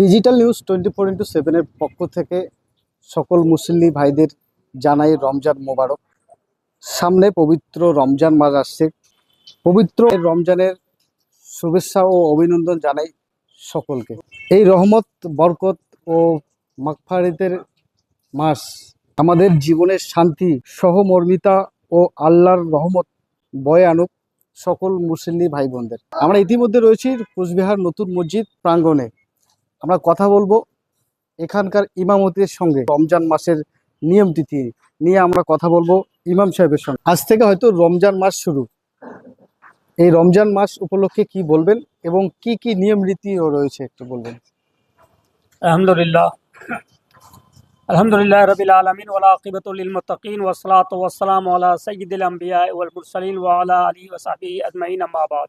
Digital news twenty four into সেভেনের পক্ষ থেকে সকল মুসল্লি ভাইদের জানাই রমজান মোবারক। সামনে পবিত্র রমজান মাস আসছে। পবিত্র রমজানের শুভেচ্ছা ও অভিনন্দন জানাই সকলকে। এই রহমত, বরকত ও মাগফারিতের মাস আমাদের জীবনের শান্তি, সহমর্মিতা ও আল্লাহর রহমত বয়ে আনুক সকল মুসল্লি ভাই বোনদের আমরা ইতিমধ্যে রয়েছি কুচবিহার নতুন মসজিদ প্রাঙ্গণে। আমরা কথা বলব এখানকার ইমামতির সঙ্গে। রমজান মাসের নিয়ম তিথি নিয়ে আমরা কথা বলব ইমাম সাহেবের সঙ্গে। আজ থেকে হয়তো রমজান মাস শুরু। এই রমজান মাস উপলক্ষে কি বলবেন এবং কি কি নিয়ম রীতি রয়েছে একটু বলবেন। আলহামদুলিল্লাহ। আলহামদুলিল্লাহ রবিল আলমিন ওলা আকিবতুল মতিন ওসলাত ওসালাম ওলা সঈদুল আম্বিয়া ওয়াল মুরসালিন ওয়ালা আলী ওসাহি আজমাইন আম্মাবাদ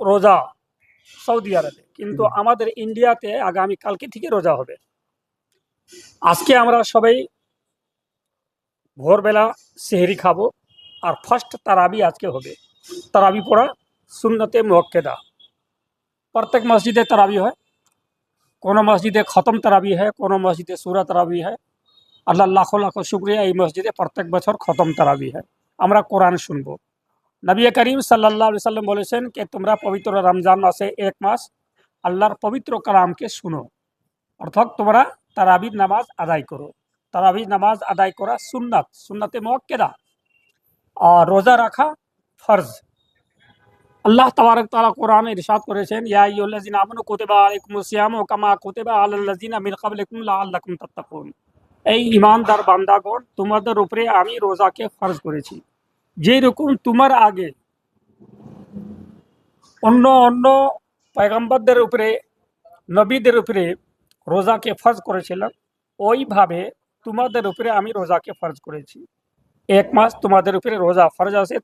রোজা সৌদি আরবে। কিন্তু আমাদের ইন্ডিয়াতে আগামী কালকে থেকে রোজা হবে। আজকে আমরা সবাই ভোরবেলা সেহরি খাব আর ফার্স্ট তারাবি আজকে হবে। তারাবি পড়া সুন্নতে মোয়াক্কেদা। প্রত্যেক মসজিদে তারাবি হয়। কোনো মসজিদে খতম তারাবি হয় কোনো মসজিদে সুরা তারাবি হয়। আল্লাহ লাখো লাখো শুক্রিয়া এই মসজিদে প্রত্যেক বছর খতম তারাবি হয়। আমরা কোরআন শুনব। নবী করিম সাল্লাহ সাল্লাম বলেছেন যে, তোমরা পবিত্র রমজান মাসে এক মাস আল্লাহর পবিত্র কালামকে শুনো। অর্থাৎ তোমরা তারাবির নামাজ আদায় করো। তারাবির নামাজ আদায় করা সুন্নাত, সুন্নাতে মোয়াক্কেদা। আর রোজা রাখা ফরজ। আল্লাহ তাবারক তালা কোরআনে ইরশাদ করেছেন, ইয়া আইয়ুহাল্লাযিনা আমানু কুতিবা আলাইকুমুস সিয়ামু কামা কুতিবা আলাল্লাযিনা মিন ক্বাবলিকুম লাআল্লাকুম তাত্তাকুন। এই ইমানদার বান্দাগণ, তোমাদের উপরে আমি রোজাকে ফরজ করেছি। যেই রকম তোমার আগে, অন্য অন্য পয়গম্বরদের উপরে, নবীদের উপরে রোজাকে ফরজ করেছিলাম, ওইভাবে তোমাদের উপরে আমি রোজাকে ফরজ করেছি। এক মাস তোমাদের উপরে রোজা ফরজ আছে,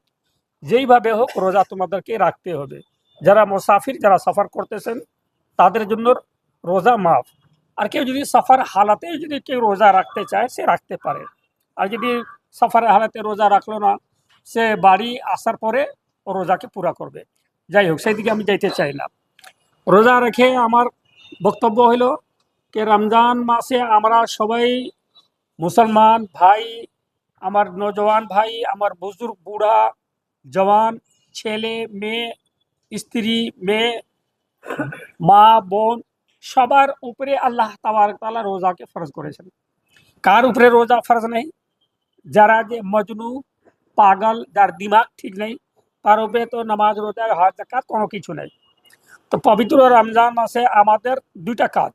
যেইভাবে হোক রোজা তোমাদেরকে রাখতে হবে। যারা মুসাফির, যারা সফর করতেছেন, তাদের জন্য রোজা মাফ। আর কেউ যদি সফর হালাতে যদি কেউ রোজা রাখতে চায়, সে রাখতে পারে। আর যদি সফরের হালাতে রোজা রাখল না সে বাড়ি আসার পরে রোজাকে পুরা করবে। যাই হোক, সেই দিকে আমি যাইতে চাই না। রোজা রেখে আমার বক্তব্য হলো যে, রমজান মাসে আমরা সবাই মুসলমান ভাই, আমার নজওয়ান ভাই, আমার বুজুর্গ, বুড়া, জওয়ান, ছেলে, মেয়ে, স্ত্রী, মেয়ে, মা, বোন, সবার উপরে আল্লাহ তাবারক তাআলা রোজাকে ফরজ করেছেন। কার উপরে রোজা ফরজ নেই? যারা যে মজনু পাগল যার দিমাগ ঠিক নেই তার উপরে তো নামাজ রোজা হাত জাকাত কোনো কিছু নেই তো পবিত্র রমজান মাসে আমাদের দুইটা কাজ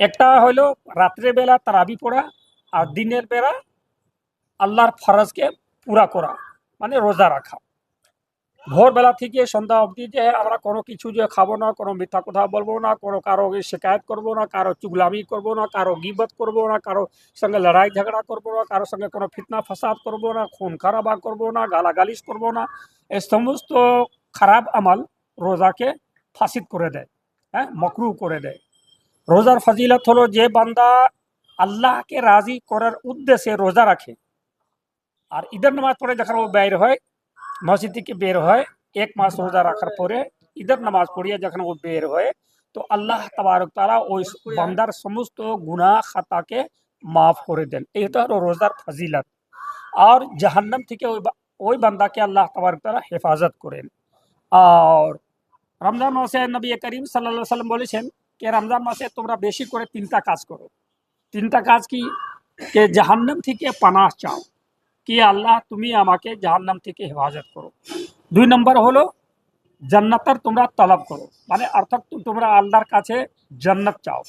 একটা হলো রাত্রেবেলা তারাবি পড়া আর দিনের বেলা আল্লাহর ফরজকে পুরা করা মানে রোজা রাখা ভোরবেলা থেকে সন্ধ্যা অবধি যে আমরা কোনো কিছু যে খাব না, কোনো মিথ্যা কথা বলব না, কোনো কারও শিকায়ত করব না, কারও চুগলামি করব না, কারও গিবত করব না, কারও সঙ্গে লড়াই ঝগড়া করব না কারোর সঙ্গে কোনো ফিতনা ফাসাদ করব না, খুন খারাপা করব না, গালাগালিশ করব না এই সমস্ত খারাপ আমল রোজাকে ফাসিদ করে দেয় হ্যাঁ মকরু করে দেয়। রোজার ফজিলত হলো যে বান্দা আল্লাহকে রাজি করার উদ্দেশ্যে রোজা রাখে। আর ঈদের নামাজ পড়ে যখন ও বের হয় মসজিদ থেকে বের হয়, এক মাস রোজা রাখার পরে ঈদের নামাজ পড়িয়ে যখন ও বের হয়, তো আল্লাহ তাবারক তারা ওই বান্দার সমস্ত গুনাহ খাতাকে মাফ করে দেন। এটা হলো রোজার ফজিলত। আর জাহান্নাম থেকে ওই ওই বান্দাকে আল্লাহ তাবারক তারা হেফাজত করেন। আর রমজান মাসে নবী করিম সাল্লাহ সাল্লাম বলেছেন যে রমজান মাসে তোমরা বেশি করে তিনটা কাজ করো। তিনটা কাজ কি? যে জাহান্নাম থেকে পানাহ চাও। কি আল্লাহ, তুমি আমাকে জাহান্নাম থেকে হেফাজত করো। দুই নম্বর হলো জান্নাতের তোমরা তলব করো। মানে অর্থাৎ তোমরা আল্লাহর কাছে জান্নাত চাও,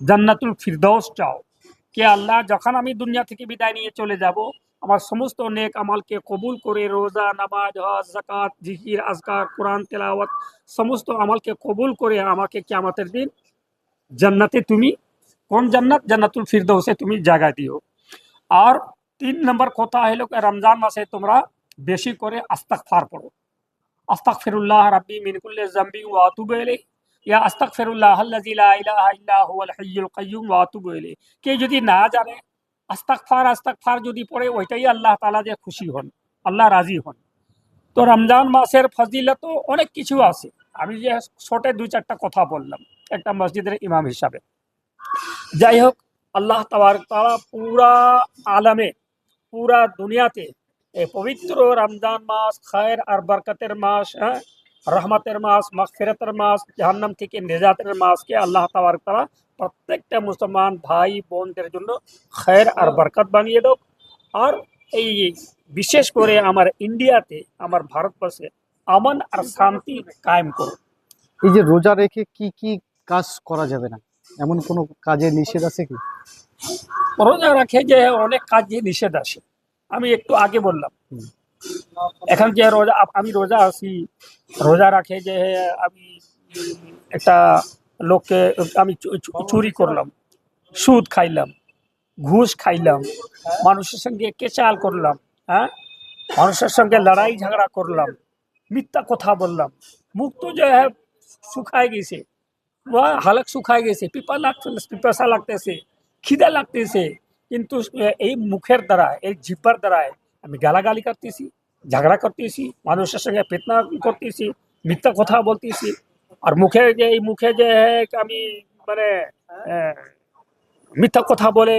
জান্নাতুল ফিরদৌস চাও। কে আল্লাহ, যখন আমি দুনিয়া থেকে বিদায় নিয়ে চলে যাব, আমার সমস্ত নেক আমালকে কবুল করে রোজা, নামাজ, হজ জাকাত জিকির, আজকার, কোরআন, তেলাওয়াত, সমস্ত আমালকে কবুল করে আমাকে কিয়ামতের দিন জান্নাতে তুমি, কোন জান্নাত? জান্নাতুল ফিরদৌসে তুমি জায়গা দিও। আর তিন নম্বর কথা হলো রমজান মাসে তোমরা বেশি করে আস্তাকফার পড়ো। আস্তাগফিরুল্লাহ রাব্বি মিন কুল্লি যামবি ওয়া আতুবু ইলাইহি। ইয়া আস্তাগফিরুল্লাহ আল্লাযী লা ইলাহা ইল্লা হুয়াল হাইয়ুল কাইয়্যুম ওয়া আতুবু ইলাইহি। কে যদি না জানে, আস্তাগফার আস্তাগফার যদি পড়ে, ওইটাই আল্লাহ তাআলা যে খুশি হন, আল্লাহ রাজি হন। তো রমজান মাসের ফজিলত তো অনেক কিছু আছে। আমি যে ছোটে দুই চারটা কথা বললাম, একটা মসজিদের ইমাম হিসাবে। যাই হোক, আল্লাহ তাবার পুরা আলমে পুরা দুনিয়াতে। পবিত্র রমজান মাস, খায়ের আর বরকতের মাস হ্যাঁ? রহমতের মাস, মগফিরতের মাস, জাহান্নাম থেকে নিজাতের মাসকে আল্লাহ তাবার তারা প্রত্যেকটা মুসলমান ভাই বোনদের জন্য খায়ের আর বরকত বানিয়ে দাও আর এই বিশেষ করে আমার ইন্ডিয়াতে, আমার ভারতবর্ষে আমান আর শান্তি কায়েম করো এই যে রোজা রেখে কি কি কাজ করা যাবে না? এমন কোনো কাজে নিষেধ আছে কি? রোজা রাখে যে অনেক কাজে নিষেধ আছে আমি একটু আগে বললাম। এখন যে রোজা আমি রোজা আছি রোজা রাখে যে আমি একটা লোককে আমি চুরি করলাম সুদ খাইলাম ঘুষ খাইলাম মানুষের সঙ্গে কেচাল করলাম হ্যাঁ? মানুষের সঙ্গে লড়াই ঝগড়া করলাম মিথ্যা কথা বললাম মুখ তো যে হ্যাঁ শুকায় গেছে বা হালক শুকায় গেছে পিপা লাগতে পিপাসা লাগতেছে। খিদা লাগতেছে, কিন্তু এই মুখের দ্বারা এই জিব্বার দ্বারায় আমি গালাগালি করতেছি, ঝগড়া করতেছি, মানুষের সঙ্গে পেতনা করতেছি, মিথ্যা কথা বলতেছি, আর মুখে যে, এই মুখে যে, আমি মানে মিথ্যা কথা বলে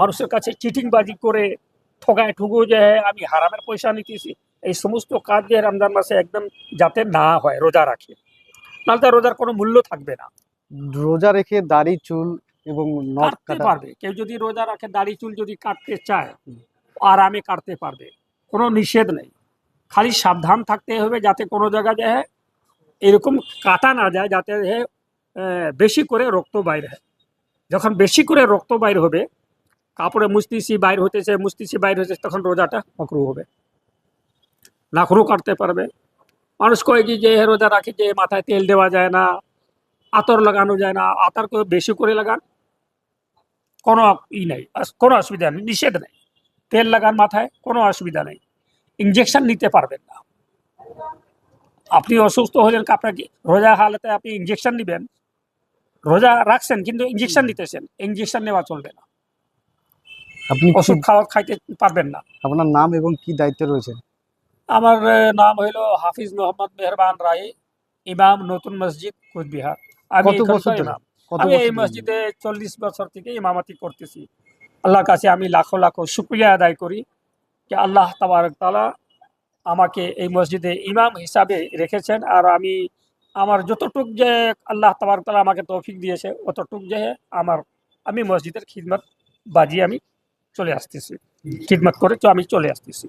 মানুষের কাছে চিটিংবাজি করে, ঠগায় ঠুগু যে, আমি হারামের পয়সা নিতেছি, এই সমস্ত কাজ যে রমজান মাসে একদম যাতে না হয়, রোজা রাখে। নাহলে রোজার কোনো মূল্য থাকবে না। রোজা রেখে দাড়ি, চুল এবং নখ কাটতে পারবে। কেউ যদি রোজা রাখে দাড়ি চুল যদি কাটতে চায় আরামে কাটতে পারবে। কোনো নিষেধ নেই। খালি সাবধান থাকতে হবে যাতে কোনো জায়গায় যে হ্যাঁ এরকম কাটা না যায় যাতে বেশি করে রক্ত বাইর হয়। যখন বেশি করে রক্ত বাইর হবে কাপড়ে মুস্তিসি বাইর হতেছে মুস্তিসি বাইর হতেছে তখন রোজাটা মকরু হবে। নাখরু কাটতে পারবে। মানুষ কয় কি যে রোজা রাখে যে মাথায় তেল দেওয়া যায় না আতর লাগানো যায় না আতর বেশি করে লাগান কোনো ই নাই কোনো অসুবিধা নেই নিষেধ নেই। তেল লাগান মাথায় কোনো অসুবিধা নেই। ইঞ্জেকশন নিতে পারবেন না। আপনি অসুস্থ হলেন আপনাকে রোজা হালতে আপনি ইঞ্জেকশন নেবেন। রোজা রাখছেন কিন্তু ইঞ্জেকশন নিতেছেন। ইঞ্জেকশন নেওয়া চলবে না। আপনি ওষুধ খাওয়া খাইতে পারবেন না। আপনার নাম এবং কি দায়িত্বে রয়েছে? আমার নাম হইল হাফিজ মোহাম্মদ মেহরবান রায় ইমাম নতুন মসজিদ কুচবিহার। আমি কত বছর আমি এই মসজিদে চল্লিশ বছর থেকে ইমামতি করতেছি। আল্লাহর কাছে আমি লাখো লাখো শুক্রিয়া আদায় করি যে আল্লাহ তাবারক তাআলা আমাকে এই মসজিদে ইমাম হিসাবে রেখেছেন আর আমি আমার যতটুক যে আল্লাহ তাবারক তাআলা আমাকে তৌফিক দিয়েছে অতটুক যে আমার আমি মসজিদের খিদমত বাজিয়ে আমি চলে আসতেছি। খিদমত করে তো আমি চলে আসতেছি।